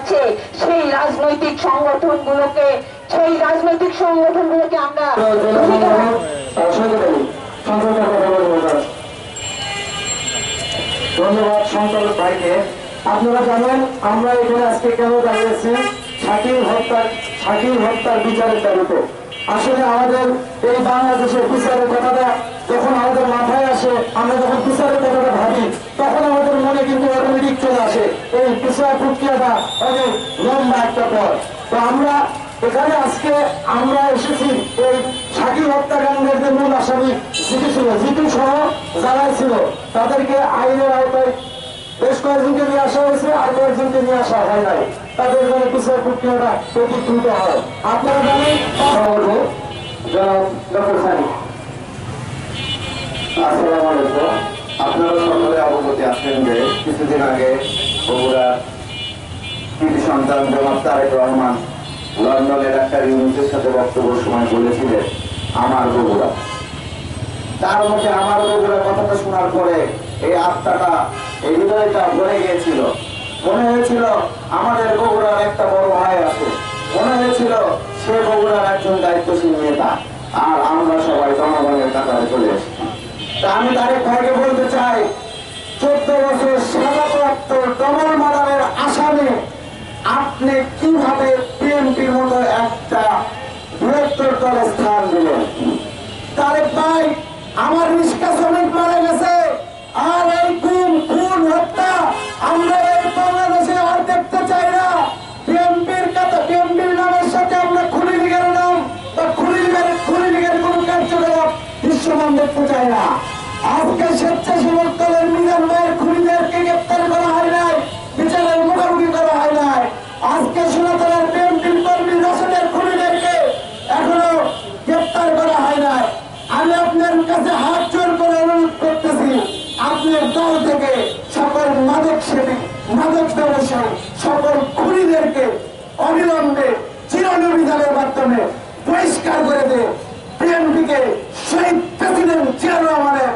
যাচ্ছে, সেই রাজনৈতিক সংগঠনগুলোকে, সেই রাজনৈতিক সংগঠনগুলোকে আমরা ধন্যবাদ শঙ্কর ভাইকে। আপনারা জানেন আমরা এখানে আজকে কেন দাঁড়িয়েছি? শাকিল হত্যার শাকিল হত্যার বিচারের দাবিতে। আসলে আমাদের এই বাংলাদেশের বিচারের কথাটা যখন আমাদের মাথায় আসে, আমরা যখন বিচারের কথাটা ভাবি তখন আমাদের মনে কিন্তু অটোমেটিক চলে আসে। এই বিচার প্রক্রিয়াটা অনেক লম্বা একটা পথ। তো আমরা এখানে আজকে আমরা এসেছি এই শাকিল হত্যাকাণ্ডের যে মূল আসামি জিতু ছিল। জিতু সহ যারাই ছিল, তাদেরকে আইনের আওতায় বেশ কয়েকজনকে নিয়ে আসা হয়েছে, আর কয়েকজনকে নিয়ে আসা হয় নাই। তাদের জন্য বিচার প্রক্রিয়াটা প্রতিকৃত হয়। আপনারা জানেন ডক্টর সানি আসসালামু আলাইকুম। আপনারা সকলে অবগতি আছেন যে কিছুদিন আগে বগুড়া কৃতি সন্তান জনাব তারেক রহমান লন্ডনের একটা ইউনিটের সাথে বক্তব্যের সময় বলেছিলেন, আমার বগুড়া। তার মধ্যে আমার বগুড়া কথাটা শোনার পরে এই আত্মাটা, এই হৃদয়টা ভরে গিয়েছিল। মনে হয়েছিল আমাদের বগুড়ার একটা বড় ভাই আছে। মনে হয়েছিল সে বগুড়ার একজন দায়িত্বশীল নেতা। আর আমরা সবাই জনগণের কাতারে চলে এসেছি। আমি তারেক ভাইকে বলতে চাই, চোদ্দ বছর সাজাপ্রাপ্ত ডবল মার্ডারের আসামে, আপনি কীভাবে বিএনপির মতো একটা বৃহত্তর দলে স্থান দিলেন? তারেক ভাই আমার নিষ্কাশনিক মারা গেছে, আর এই খুন খুন, হত্যা আমরা দেখতে চাই না। আজকে স্বেচ্ছাসেবক দলের মিলন ভাইয়ের খুনিদেরকে গ্রেপ্তার করা হয় নাই, বিচারের মুখোমুখি করা হয় নাই। আজকে সোনাতলার বিএনপির কর্মী রসদের খুনিদেরকে এখনও গ্রেপ্তার করা হয় নাই। আমি আপনার কাছে হাত জোর করে অনুরোধ করতেছি আপনার দল থেকে সকল মাদক সেবী, মাদক ব্যবসায়ী, সকল খুনিদেরকে অবিলম্বে চিরনির্বিধানের মাধ্যমে পরিষ্কার করে দে বিএনপিকে শহীদ জিয়া রহমানের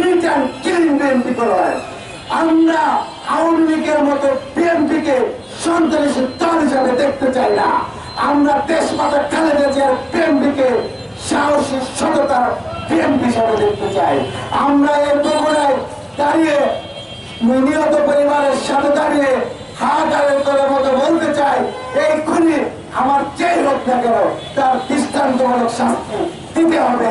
নিট অ্যান্ড ক্লিন বিএনপি করা হয়। আমরা আওয়ামী লীগের মতো বিএনপিকে সন্ত্রাসী দল হিসাবে দেখতে চাই না। আমরা দেশ মাতা খালেদা জিয়ার বিএনপিকে সাহসী সততার বিএনপি হিসাবে দেখতে চাই। আমরা এই বগুড়ায় দাঁড়িয়ে নিহত পরিবারের সাথে দাঁড়িয়ে হাহাকারের করে মতো বলতে চাই এই খুনি আমার যেই হোক না কেন, তার দৃষ্টান্তমূলক শাস্তি দিতে হবে।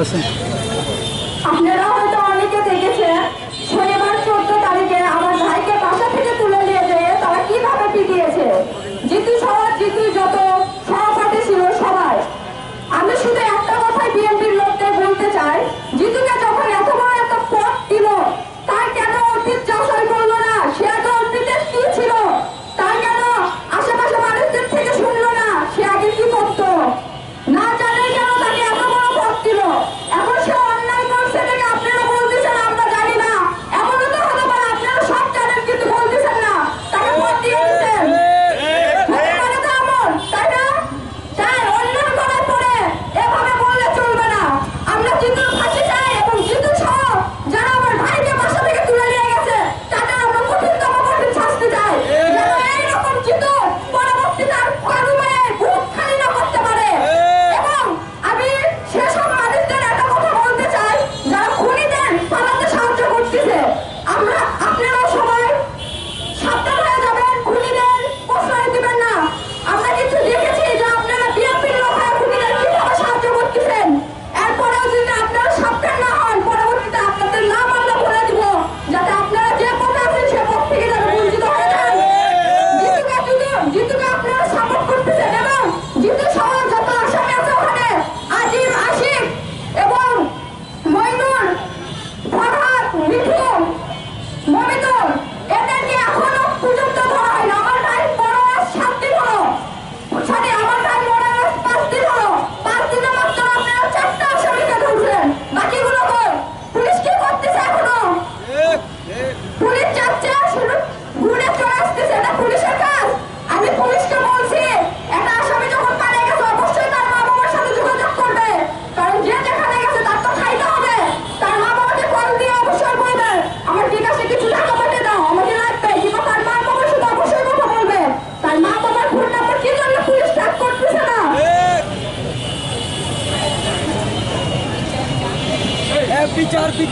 আছেন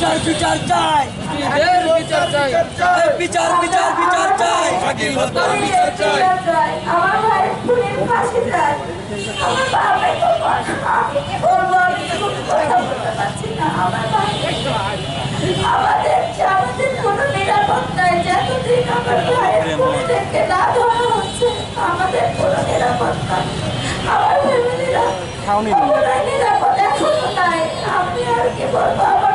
বিচার বিচার চাই। বিচার বিচার বিচার চাই। আমাদের আমাদের নিরাপত্তা এখন নাই। আমি আর কি বলব?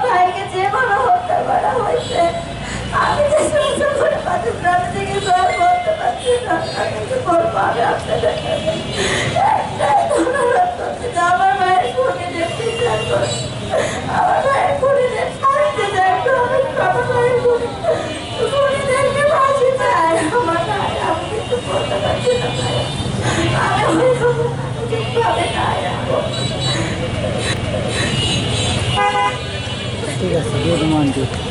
ঠিক আছে গুড মর্নিং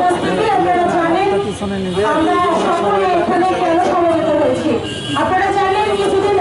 উপস্থিতি আপনারা জানেন আমরা সকলে আপনারা জানেন কিছুদিন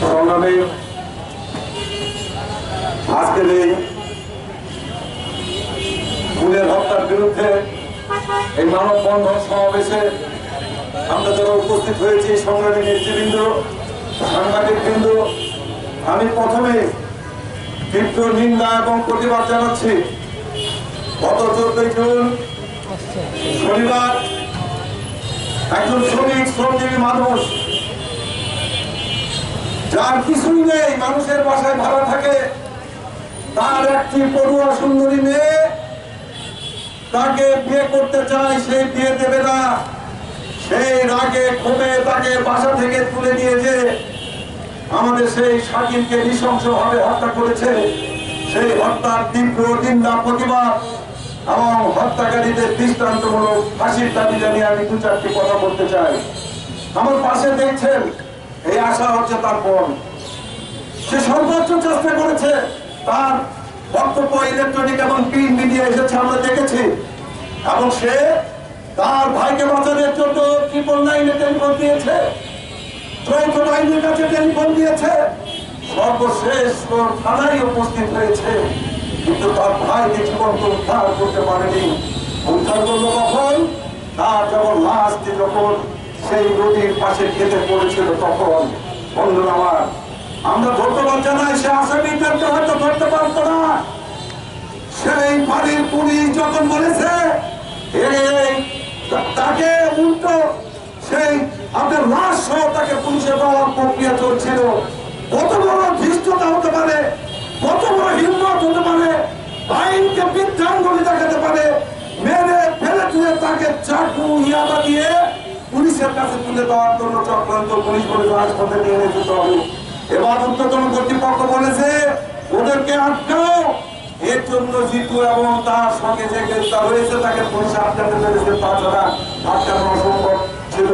সংগ্রামী আজকের এই খুনের হত্যার বিরুদ্ধে এই মানববন্ধন সমাবেশে আমরা যারা উপস্থিত হয়েছি, সংগ্রামী নেতৃবৃন্দ সাংবাদিক বৃন্দ আমি প্রথমে তীব্র নিন্দা এবং প্রতিবাদ জানাচ্ছি। গত চোদ্দই জুন, শনিবার একজন শ্রমিক, শ্রমজীবী মানুষ। যার কিছুই নেই, মানুষের বাসায় ভাড়া থাকে। তার একটি পড়ুয়া সুন্দরী মেয়ে তাকে বিয়ে করতে চায় সেই বিয়ে দেবে না। সেই রাগে ক্ষোভে তাকে বাসা থেকে তুলে নিয়ে আমাদের সেই শাকিলকে নৃশংস ভাবে হত্যা করেছে। সেই হত্যার তীব্র নিন্দা প্রতিবাদ এবং হত্যাকারীদের দৃষ্টান্তমূলক ফাঁসির দাবি জানিয়ে আমি দু চারটি কথা বলতে চাই। আমার পাশে দেখছেন, এই আশা হচ্ছে তার বোন। সে সর্বোচ্চ চেষ্টা করেছে, তার বক্তব্য ইলেকট্রনিক এবং প্রিন্ট মিডিয়া এসেছে, আমরা দেখেছি। এবং সে তার ভাইকে বাঁচানোর জন্য ট্রিপল নাইনে টেলিফোন দিয়েছে। চৌদ্দ বাহিনীর কাছে টেলিফোন দিয়েছে। সর্বশেষ থানায় উপস্থিত হয়েছে। কিন্তু তার ভাইকে জীবন্ত উদ্ধার করতে পারেনি, উদ্ধার করল কখন? তার যখন লাশটি যখন সেই নদীর পাশে খেতে পড়েছিল তখন। বন্ধুরা আমার, আমরা ধন্যবাদ জানাই, সে আসামিদেরকে হয়তো ধরতে পারতো না। সেই বাড়ির পুলিশ যখন বলেছে তাকে উল্টো সেই আপনার লাশ সহ তাকে পুলিশে দেওয়ার প্রক্রিয়া চলছিল। কত বড় ধৃষ্টতা হতে পারে? কত বড় হিম্মত হতে পারে? আইনকে বৃদ্ধাঙ্গুলি দেখাতে পারে, মেরে ফেলে তুলে তাকে চাকু ইয়াবা দিয়ে পুলিশের কাছে তুলে দেওয়ার জন্য চক্রান্ত পুলিশ বলে হাসপাতালে নিয়ে যেতে হবে। এবার উচ্চতম কর্তৃপক্ষ বলেছে, ওদেরকে আটকাও। এর জন্য জিতু এবং তার সঙ্গে যে গ্রেফতার হয়েছে, তাকে পুলিশ আটকাতে পেরেছে তাছাড়া আটকানো অসম্ভব ছিল।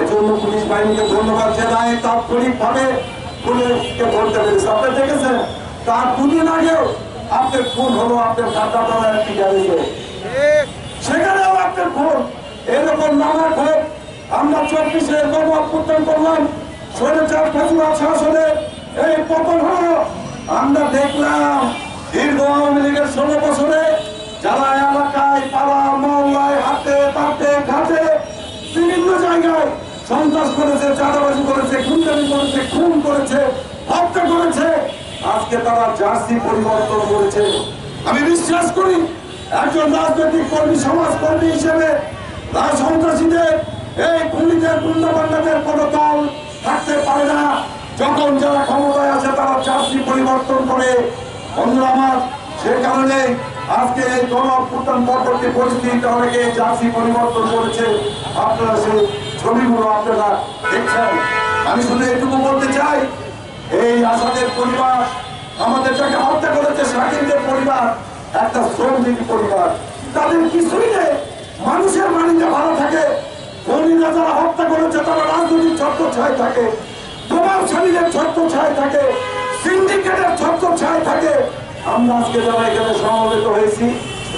এজন্য পুলিশ বাহিনীকে ধন্যবাদ জানাই তাৎক্ষণিক ভাবে পুলিশকে ধরতে পেরেছে। আপনি দেখেছেন? তার দুদিন আগেও আপনার খুন হলো, আপনার দ্বারা একটি গাড়িতে সেখানেও আপনার খুন এরকম নানা খুন আমরা চব্বিশে গণ অভ্যুত্থান করলাম স্বৈরাচার ফেসুরা শাসনে এই পতন হলো। আমরা দেখলাম দীর্ঘ আওয়ামী লীগের ষোলো বছরে যারা এলাকায় পাড়া, মহল্লায় হাতে তাতে ঘাটে বিভিন্ন জায়গায় সন্ত্রাস করেছে, চাঁদাবাজি করেছে খুনদানি করেছে, খুন করেছে, হত্যা করেছে আজকে তারা জার্সি পরিবর্তন করেছে। আমি বিশ্বাস করি, একজন রাজনৈতিক কর্মী, সমাজকর্মী হিসেবে সন্ত্রাসীদের এই খুনিদের গুন্ডাবান্ডাদের কোনো দল থাকতে পারে না। যখন যারা ক্ষমতায় আছে, তারা চাকরি পরিবর্তন করে। বন্ধুরা আমার, সে কারণে আজকে এই গণ অভ্যুত্থান পরবর্তী পরিস্থিতিতে অনেকে চাকরি পরিবর্তন করেছে। আপনারা সেই ছবিগুলো আপনারা দেখছেন। আমি শুধু এটুকু বলতে চাই এই আসাদের পরিবার, আমাদের যাকে হত্যা করেছে শাকিলদের পরিবার, একটা শ্রমজীবী পরিবার। তাদের কিছুই নেই মানুষের মানিতে ভালো থাকে কর্মীরা যারা হত্যা করেছে, তারা রাজনৈতিক ছত্র ছায় থাকে প্রভাবশালীদের ছত্র ছায় থাকে, সিন্ডিকেটের ছত্র ছায় থাকে। আমরা আজকে যারা এখানে সমবেত হয়েছি,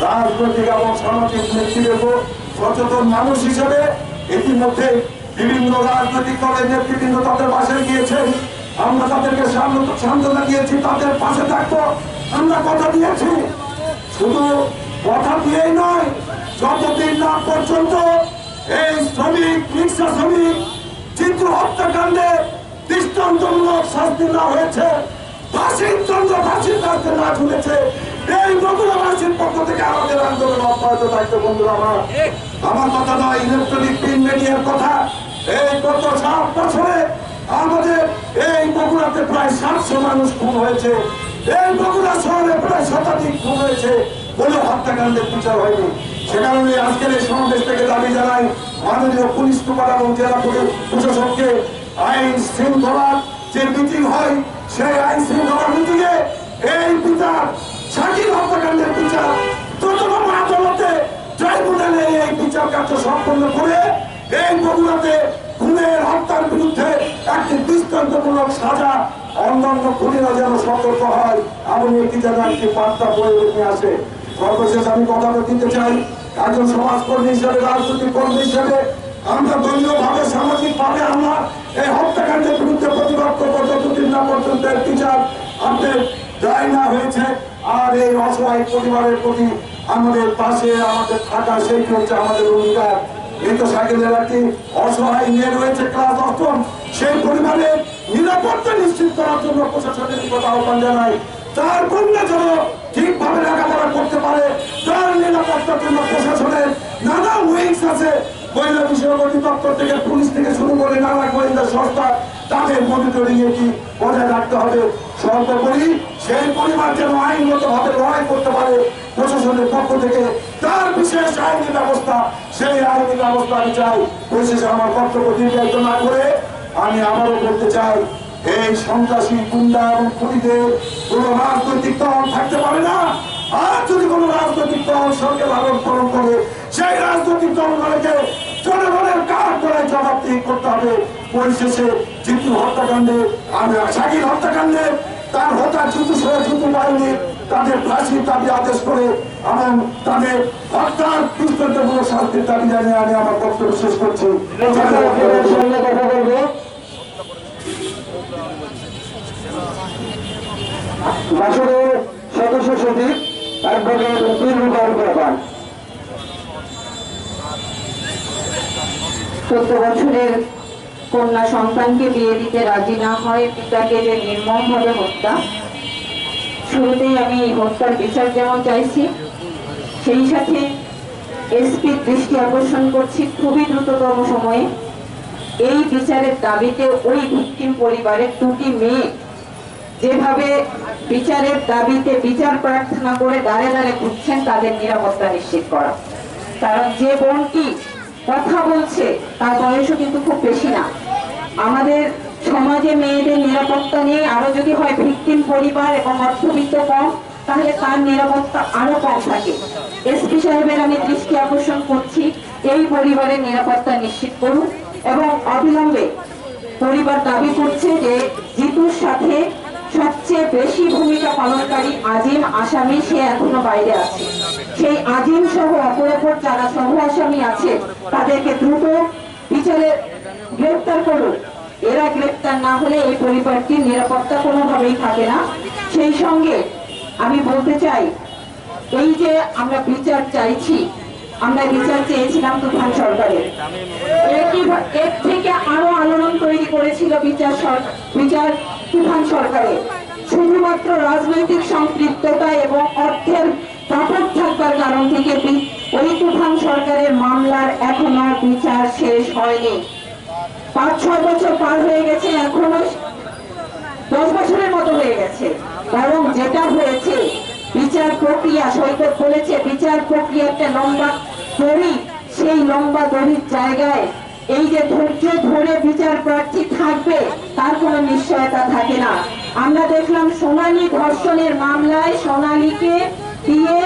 রাজনৈতিক এবং সামাজিক নেতৃত্ব সচেতন মানুষ হিসেবে ইতিমধ্যে বিভিন্ন রাজনৈতিক দলের নেতৃবৃন্দ তাদের বাসায় গিয়েছেন। আমরা তাদেরকে সান্ত্বনা- দিয়েছি, তাদের পাশে থাকব। আমরা কথা দিয়েছি। শুধু কথা দিয়েই নয়, যতদিন না পর্যন্ত এই শ্রমিক, রিক্সা শ্রমিক চিত্র হত্যাকাণ্ডে দৃষ্টান্তমূলক শাস্তি না হয়েছে ঝুলেছে, এই থেকে বন্ধুরা আমার কথা নয়, ইলেকট্রনিক প্রিন্ট মিডিয়ার কথা। এই গত সাত বছরে আমাদের এই বগুড়াতে প্রায় সাতশো মানুষ খুন হয়েছে। এই বগুড়া শহরে প্রায় শতাধিক খুন হয়েছে কোনো হত্যাকাণ্ডের বিচার হয়নি। সে কারণে আজকের এই সমাবেশ থেকে দাবি জানাই মাননীয় পুলিশ সুপার এবং জেলা প্রশাসককে আইন শৃঙ্খলার যে মিটিং হয়, সেই আইন শৃঙ্খলা মিটিংয়ে এই বিচার, শাকিল হত্যাকাণ্ডের বিচার দ্রুততম আদালতে ট্রাইব্যুনালে এই বিচার কার্য সম্পন্ন করে এই বগুড়াতে খুনের হত্যার বিরুদ্ধে একটি দৃষ্টান্তমূলক সাজা অন্যান্য খুনিরা যেন সতর্ক হয় এবং এটি যেন একটি বার্তা বয়ে আসে। সর্বশেষ আমি কথাটা দিতে চাই, একজন সমাজকর্মী হিসেবে, রাজনৈতিক কর্মী হিসেবে, আমরা দলীয় ভাবে সামাজিক ভাবে আমরা এই হত্যাকাণ্ডের বিরুদ্ধে প্রতিবাদ করব যতদিন না পর্যন্ত এর বিচার আপনার দায় না হয়েছে। আর এই অসহায় পরিবারের প্রতি আমাদের পাশে, আমাদের থাকা, সেই হচ্ছে আমাদের অঙ্গীকার মৃত সাইকেলের একটি অসহায় মেয়ে রয়েছে ক্লাস অষ্টম। সেই পরিবারের নিরাপত্তা নিশ্চিত করার জন্য প্রশাসনের নিকট আহ্বান জানাই, তার কন্যা যেন ঠিকভাবে লেখাপড়া করতে পারে, তার নিরাপত্তার জন্য প্রশাসনের নানা উইংস আছে। মহিলা বিষয়ক অধিদপ্তর থেকে, পুলিশ থেকে শুরু করে নানা গোয়েন্দা সংস্থা, তাদের মনিটরিং এটি বজায় রাখতে হবে। সর্বোপরি সেই পরিবার যেন আইনগত ভাবে লড়াই করতে পারে প্রশাসনের পক্ষ থেকে তার বিশেষ আইনি ব্যবস্থা, সেই আইনি ব্যবস্থা আমি চাই। পরিশেষে আমার বক্তব্য দীর্ঘায়িত না করে আমি আবারও বলতে চাই, এই সন্ত্রাসী গুন্ডা এবং খুনিদের কোন রাজনৈতিক দল থাকতে পারে না। আর যদি কোন রাজনৈতিক দল সরকার লালন পালন করে, সেই রাজনৈতিক দলগুলোকে জনগণের কাঠ করে জবাবদিহি করতে হবে? পরিশেষে জিতু হত্যাকাণ্ডে, আমি শাকিল হত্যাকাণ্ডে, তার হত্যা জিতু সহ জিতু বাহিনী তাদের ফাঁসির দাবি আদেশ করে এবং তাদের হত্যার দৃষ্টান্তমূলক শাস্তির দাবি জানিয়ে আমি আমার বক্তব্য শেষ করছি। সদস্য সচিব অ্যাডভোকেট চোদ্দ বছরের কন্যা সন্তানকে বিয়ে দিতে রাজি না হয় পিতাকে যে নির্মমভাবে হত্যা শুরুতেই আমি হত্যার বিচার যেমন চাইছি, সেই সাথে এসপির দৃষ্টি আকর্ষণ করছি খুবই দ্রুততম সময়ে। এই বিচারের দাবিতে ওই ভিকটিম পরিবারের দুটি মেয়ে যেভাবে বিচারের দাবিতে বিচার প্রার্থনা করে দাঁড়ে দাঁড়ে ঘুরছেন, তাদের নিরাপত্তা নিশ্চিত করা। কারণ যে বোনটি কথা বলছে, তার বয়সও কিন্তু খুব বেশি না। আমাদের সমাজে মেয়েদের নিরাপত্তা নিয়ে আরও যদি হয় ভিকটিম পরিবার এবং অর্থবিত্ত কম, তাহলে তার নিরাপত্তা আরও কম থাকে। এসপি সাহেবের আমি দৃষ্টি আকর্ষণ করছি, এই পরিবারের নিরাপত্তা নিশ্চিত করুন এবং অবিলম্বে পরিবার দাবি করছে যে জিতুর সাথে সবচেয়ে বেশি ভূমিকা পালনকারী আজিম আসামি, সে এখনও বাইরে আছে। সেই আজিম সহ অপর অপর যারা সহ আসামি আছে, তাদেরকে দ্রুত বিচারে গ্রেপ্তার করুন। এরা গ্রেপ্তার না হলে এই পরিবারটির নিরাপত্তা কোনোভাবেই থাকে না। সেই সঙ্গে আমি বলতে চাই, এই যে আমরা বিচার চাইছি, আমরা বিচার চেয়েছিলাম তুফান সরকারের। এর থেকে আরও আলোড়ন তৈরি করেছিল বিচার বিচার তুফান সরকারের শুধুমাত্র রাজনৈতিক সম্পৃক্ততা এবং অর্থের দাপট থাকবার কারণ থেকে ওই তুফান সরকারের মামলার এখনও বিচার শেষ হয়নি। পাঁচ, ছয় বছর পার হয়ে গেছে, এখনও দশ বছরের মতো হয়ে গেছে। কারণ যেটা হয়েছে, বিচার প্রক্রিয়া, সৈকত বলেছে, বিচার প্রক্রিয়া একটা লম্বা দড়ি, সেই লম্বা দড়ির জায়গায় এই যে ধৈর্য ধরে বিচার প্রার্থী থাকবে, তার কোনো নিশ্চয়তা থাকে না। আমরা দেখলাম সোনালী ধর্ষণের মামলায় সোনালীকে দিয়ে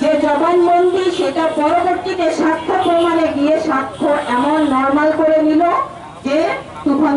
যে জবানবন্দি, সেটা পরবর্তীতে সাক্ষ্য প্রমাণে গিয়ে সাক্ষ্য এমন নর্মাল করে নিল যে তুফান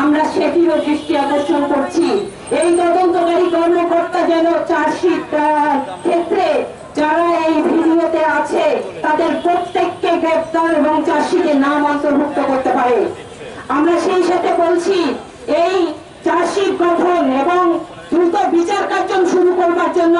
আমরা সেটিরও দৃষ্টি আকর্ষণ করছি। এই তদন্তকারী কর্মকর্তা যেন চার্জশিট ক্ষেত্রে যারা এই ভিডিওতে আছে, তাদের প্রত্যেককে গ্রেপ্তার এবং চার্জশিটে নাম অন্তর্ভুক্ত করতে পারে। আমরা সেই সাথে বলছি, এই চার্জশিট গঠন এবং দ্রুত বিচার কার্য শুরু করবার জন্য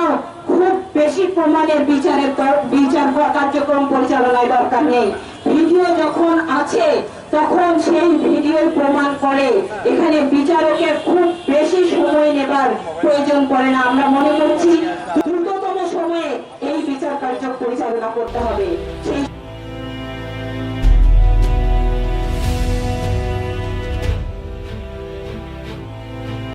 খুব বেশি প্রমাণের বিচারের বিচার কার্যক্রম পরিচালনায় দরকার নেই। ভিডিও যখন আছে তখন সেই ভিডিও প্রমাণ করে। এখানে বিচারকের খুব বেশি সময় নেবার প্রয়োজন পড়ে না। আমরা মনে করছি, দ্রুততম সময়ে এই বিচার কার্য পরিচালনা করতে হবে।